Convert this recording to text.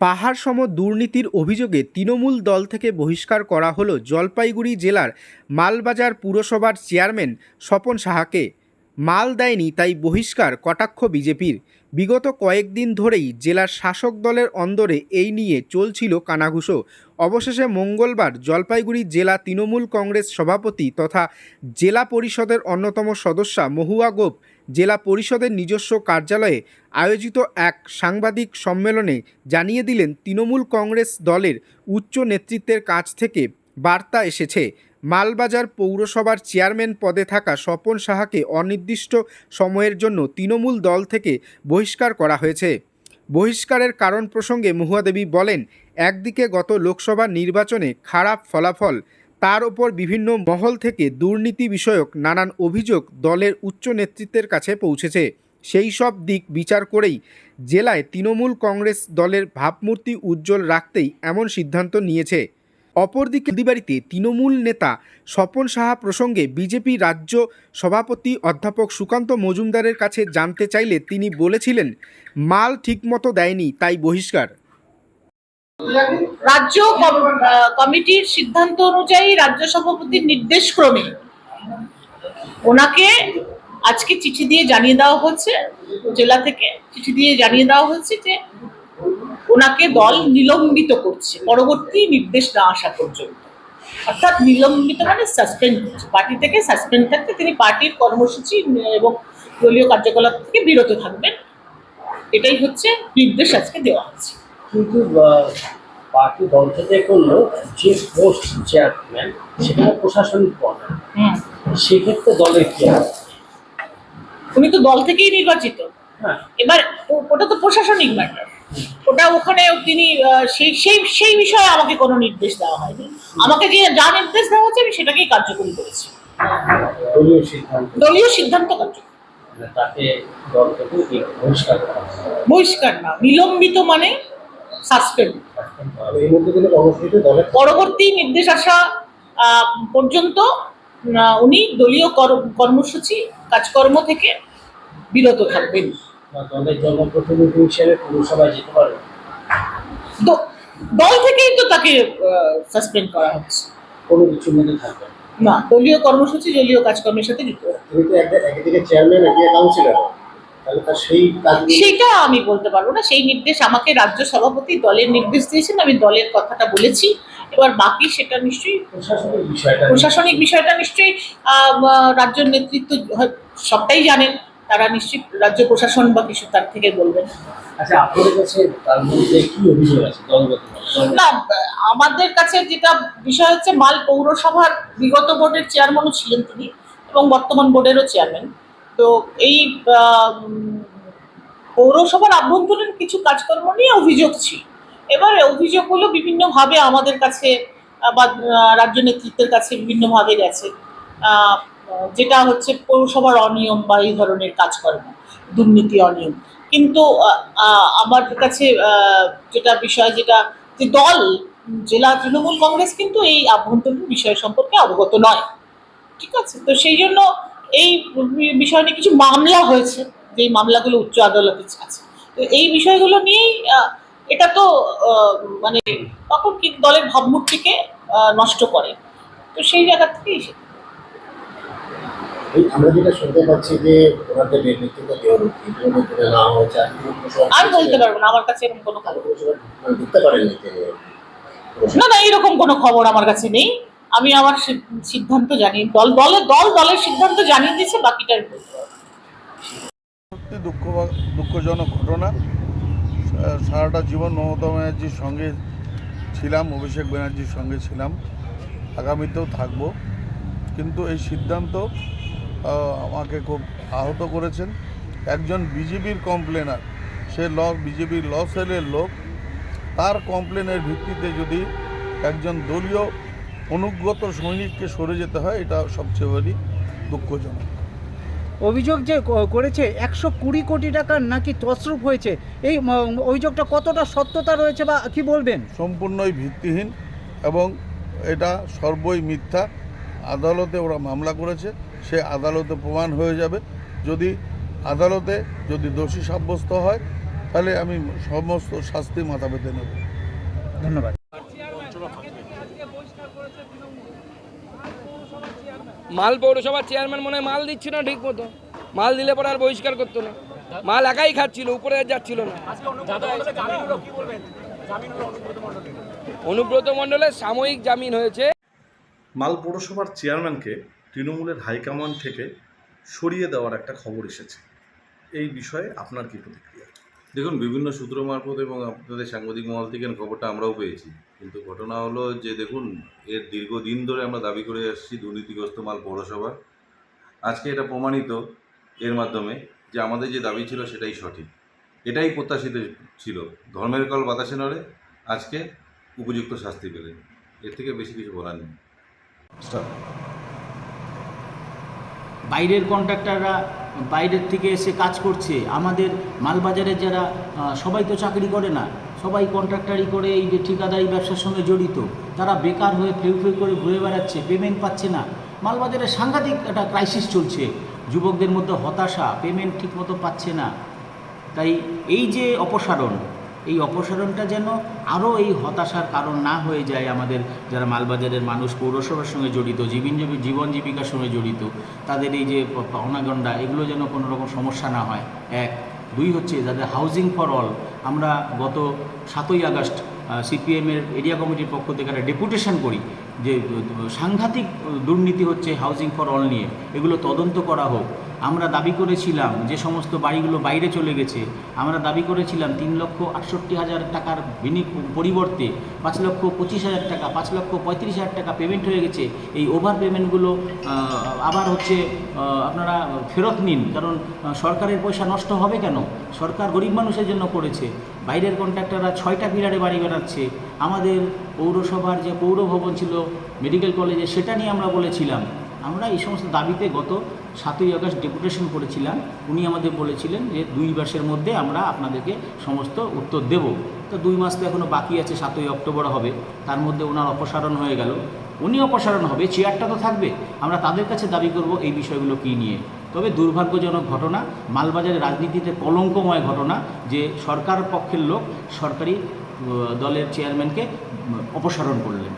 পাহাড়সম দুর্নীতির অভিযোগে তৃণমূল দল থেকে বহিষ্কার করা হলো জলপাইগুড়ি জেলার মালবাজার পুরসভার চেয়ারম্যান স্বপন সাহাকে। মাল দেয়নি, তাই বহিষ্কার কটাক্ষ বিজেপির। বিগত কয়েকদিন ধরেই জেলার শাসক দলের অন্দরে এই নিয়ে চলছিল কানাঘুষো। অবশেষে মঙ্গলবার জলপাইগুড়ি জেলা তৃণমূল কংগ্রেস সভাপতি তথা জেলা পরিষদের অন্যতম সদস্যা মহুয়া গোপ জেলা পরিষদের নিজস্ব কার্যালয়ে আয়োজিত এক সাংবাদিক সম্মেলনে জানিয়ে দিলেন, তৃণমূল কংগ্রেস দলের উচ্চ নেতৃত্বের কাছ থেকে বার্তা এসেছে, মালবাজার পৌরসভার চেয়ারম্যান পদে থাকা স্বপন সাহাকে অনির্দিষ্ট সময়ের জন্য তৃণমূল দল থেকে বহিষ্কার করা হয়েছে। বহিষ্কারের কারণ প্রসঙ্গে মহুয়া দেবী বলেন, একদিকে গত লোকসভা নির্বাচনে খারাপ ফলাফল তার ওপর বিভিন্ন মহল থেকে দুর্নীতি বিষয়ক নানান অভিযোগ দলের উচ্চ নেতৃত্বের কাছে পৌঁছেছে। সেই সব দিক বিচার করেই জেলায় তৃণমূল কংগ্রেস দলের ভাবমূর্তি উজ্জ্বল রাখতেই এমন সিদ্ধান্ত নিয়েছে। অপরদিকে হলদিবাড়িতে তৃণমূল নেতা স্বপন সাহা প্রসঙ্গে বিজেপি রাজ্য সভাপতি অধ্যাপক সুকান্ত মজুমদারের কাছে জানতে চাইলে তিনি বলেছিলেন, মাল ঠিকমতো দেয়নি, তাই বহিষ্কার। রাজ্য কমিটির সিদ্ধান্ত অনুযায়ী রাজ্য সভাপতির নির্দেশ ক্রমে ওনাকে আজকে চিঠি দিয়ে জানিয়ে দেওয়া হচ্ছে জেলা থেকে চিঠি দিয়ে জানিয়ে দেওয়া হচ্ছে যে ওনাকে দল নিলম্বিত করছে, পরবর্তী নির্দেশ না আসা পর্যন্ত। অর্থাৎ নিলম্বিত মানে সাসপেন্ড পার্টি থেকে সাসপেন্ড থাকতে তিনি পার্টির কর্মসূচি এবং দলীয় কার্যকলাপ থেকে বিরত থাকবেন, এটাই হচ্ছে নির্দেশ আজকে দেওয়া হচ্ছে কিন্তু পার্টি দল থেকে করল যে পোস্ট চেয়ারম্যান সেখানে প্রশাসনিক পদ হুম সেক্ষেত্রে দলের কি? উনি তো দল থেকেই নির্বাচিত। হ্যাঁ। এবার ওটা তো প্রশাসনিক ম্যাটার ওটা ওখানে তিনি সেই সেই সেই বিষয়ে আমাকে কোনো নির্দেশ দেওয়া হয়নি। আমাকে যে যা নির্দেশ দেওয়া হচ্ছে আমি সেটাকেই কার্যকরী করেছি। দলীয় সিদ্ধান্ত। কার্যকরী। মানে বহিষ্কার না। বিলম্বিত মানে সাসপেন্ড পরবর্তী নির্দেশ আসা পর্যন্ত উনি দলীয় কর- কর্মসূচি, কাজকর্ম থেকে বিরত থাকবেন দল থেকেই তো তাকে সাসপেন্ড করা হচ্ছে কোনো কিছু মধ্যে থাকবে না। দলীয় কর্মসূচি, দলীয় কাজকর্মের সাথে যুক্ত। তুমি তো একদিকে চেয়ারম্যান একদিকে কাউন্সিলর সেইটা আমি বলতে পারব না। সেই নির্দেশ আমাকে রাজ্য সভাপতি দলের নির্দেশ দিয়েছেন আমি দলের কথাটা বলেছি। এবার বাকি সেটা নিশ্চয়ই প্রশাসনিক বিষয়টা নিশ্চয়ই রাজ্য নেতৃত্ব সবটাই জানেন। তারা নিশ্চয়ই রাজ্য প্রশাসন বা কিছু তার থেকে বলবেন। আচ্ছা না আমাদের কাছে যেটা বিষয় হচ্ছে মাল পৌরসভার বিগত বোর্ডের চেয়ারম্যানও ছিলেন তিনি এবং বর্তমান বোর্ডেরও চেয়ারম্যান তো এই পৌরসভার আভ্যন্তরীণ কিছু কাজকর্ম নিয়ে অভিযোগ ছিল। এবারে অভিযোগগুলো বিভিন্নভাবে আমাদের কাছে বা রাজ্য নেতৃত্বের কাছে বিভিন্নভাবে গেছে। যেটা হচ্ছে পৌরসভার অনিয়ম বা এই ধরনের কাজকর্ম, দুর্নীতি অনিয়ম। কিন্তু আমার কাছে যেটা বিষয়, যেটা, যে দল, জেলা তৃণমূল কংগ্রেস কিন্তু এই আভ্যন্তরীণ বিষয় সম্পর্কে অবগত নয়। ঠিক আছে? তো সেই জন্য এই বিষয় নিয়ে কিছু মামলা হয়েছে যেই মামলাগুলো উচ্চ আদালতে আছে। তো এই বিষয়গুলো নিয়েই এটা তো মানে তখন কি দলের ভাবমূর্তিকে নষ্ট করে। তো সেই জায়গা থেকেই আমরা যেটা শুনতে পাচ্ছি যে ওনাদের নেতৃত্ব আমি বলতে পারব না আমার কাছে এরকম কোনো খবর ঢুকতে পারেননি তিনি? না না এরকম কোনো খবর আমার কাছে নেই। আমি আমার সিদ্ধান্ত জানি, দল দলের দল, দলের সিদ্ধান্ত জানিয়ে দিয়েছে বাকিটা আমি বলতে পারব না। সত্যি দুঃখ, দুঃখজনক ঘটনা। সারাটা জীবন মমতা ব্যানার্জির সঙ্গে ছিলাম, অভিষেক ব্যানার্জির সঙ্গে ছিলাম। আগামীতেও থাকব। কিন্তু এই সিদ্ধান্ত আমাকে খুব আহত করেছেন। একজন বিজেপির কমপ্লেনার, সে ল, বিজেপির ল সেলের লোক। তার কমপ্লেনের ভিত্তিতে যদি একজন দলীয় অনুগত সৈনিককে সরে যেতে হয় এটা সবচেয়ে বড় দুঃখজনক। অভিযোগ যে করেছে একশো কুড়ি কোটি টাকার নাকি তসরূপ হয়েছে এই অভিযোগটা কতটা সত্যতা রয়েছে বা কি বলবেন? সম্পূর্ণই ভিত্তিহীন এবং এটা সর্বই মিথ্যা। আদালতে ওরা মামলা করেছে সে আদালতে প্রমাণ হয়ে যাবে। যদি আদালতে যদি দোষী সাব্যস্ত হয় তাহলে আমি সমস্ত শাস্তি মাথা পেতে নেব। ধন্যবাদ। মাল পৌরসভার চেয়ারম্যান মনে মাল দিচ্ছিল না ঠিক মতো। মাল দিলে পরে আর বহিষ্কার করতো না। মাল একাই খাচ্ছিল, উপরে যাচ্ছিল না। অনুব্রত মণ্ডলের সাময়িক জামিন হয়েছে। মাল পৌরসভার চেয়ারম্যানকে তৃণমূলের হাইকমান্ড থেকে সরিয়ে দেওয়ার একটা খবর এসেছে। এই বিষয়ে আপনার কি প্রতিক্রিয়া? দেখুন, বিভিন্ন সূত্র মারফত এবং আপনাদের সাংবাদিক মহল থেকে খবরটা আমরাও পেয়েছি। কিন্তু ঘটনা হলো যে, দেখুন, এর দীর্ঘদিন ধরে আমরা দাবি করে আসছি দুর্নীতিগ্রস্ত মাল পৌরসভা। আজকে এটা প্রমাণিত এর মাধ্যমে যে, আমাদের যে দাবি ছিল সেটাই সঠিক। এটাই প্রত্যাশিত ছিল। ধর্মের কল বাতাসে নড়ে আজকে উপযুক্ত শাস্তি পেলেন। এর থেকে বেশি কিছু বলার নেই। বাইরের কন্ট্রাক্টাররা বাইরের থেকে এসে কাজ করছে। আমাদের মালবাজারের যারা সবাই তো চাকরি করে না, সবাই কন্ট্রাক্টারি করে এই যে ঠিকাদারি ব্যবসার সঙ্গে জড়িত। তারা বেকার হয়ে ফেউ ফেউ করে ঘুরে বেড়াচ্ছে পেমেন্ট পাচ্ছে না। মালবাজারে সাংঘাতিক একটা ক্রাইসিস চলছে। যুবকদের মধ্যে হতাশা পেমেন্ট ঠিকমতো পাচ্ছে না। তাই এই যে অপসারণ এই অপসারণটা যেন আরও এই হতাশার কারণ না হয়ে যায় আমাদের যারা মালবাজারের মানুষ, পৌরসভার সঙ্গে জড়িত, জীবন জীবী- জীবন জীবিকার সঙ্গে জড়িত, তাদের এই যে পাওনাগণ্ডা এগুলো যেন কোনো রকম সমস্যা না হয়। এক। দুই হচ্ছে যাদের হাউজিং ফর অল আমরা গত সাতই আগস্ট সিপিএমের এরিয়া কমিটির পক্ষ থেকে একটা ডেপুটেশন করি যে সাংঘাতিক দুর্নীতি হচ্ছে হাউজিং ফর অল নিয়ে। এগুলো তদন্ত করা হোক। আমরা দাবি করেছিলাম যে সমস্ত বাড়িগুলো বাইরে চলে গেছে। আমরা দাবি করেছিলাম তিন লক্ষ আটষট্টি হাজার টাকার পরিবর্তে পাঁচ লক্ষ পঁচিশ হাজার টাকা, পাঁচ লক্ষ পঁয়ত্রিশ হাজার টাকা পেমেন্ট হয়ে গেছে। এই ওভার পেমেন্টগুলো আবার হচ্ছে আপনারা ফেরত নিন। কারণ সরকারের পয়সা নষ্ট হবে কেন? সরকার গরিব মানুষের জন্য করেছে। বাইরের কন্ট্রাক্টররা ছয়টা পিলারে বাড়ি বেড়াচ্ছে আমাদের পৌরসভার যে পৌরভবন ছিল মেডিকেল কলেজে সেটা নিয়ে আমরা বলেছিলাম। আমরা এই সমস্ত দাবিতে গত সাতই আগস্ট ডেপুটেশন করেছিলাম। উনি আমাদের বলেছিলেন যে দুই মাসের মধ্যে আমরা আপনাদেরকে সমস্ত উত্তর দেব। তো দুই মাস তো এখনও বাকি আছে, সাতই অক্টোবর হবে। তার মধ্যে ওনার অপসারণ হয়ে গেল। উনি অপসারণ হবে, চেয়ারটা তো থাকবে। আমরা তাদের কাছে দাবি করব এই বিষয়গুলো কী নিয়ে। তবে দুর্ভাগ্যজনক ঘটনা মালবাজারের রাজনীতিতে কলঙ্কময় ঘটনা, যে সরকার পক্ষের লোক সরকারি দলের চেয়ারম্যানকে অপসারণ করলেন।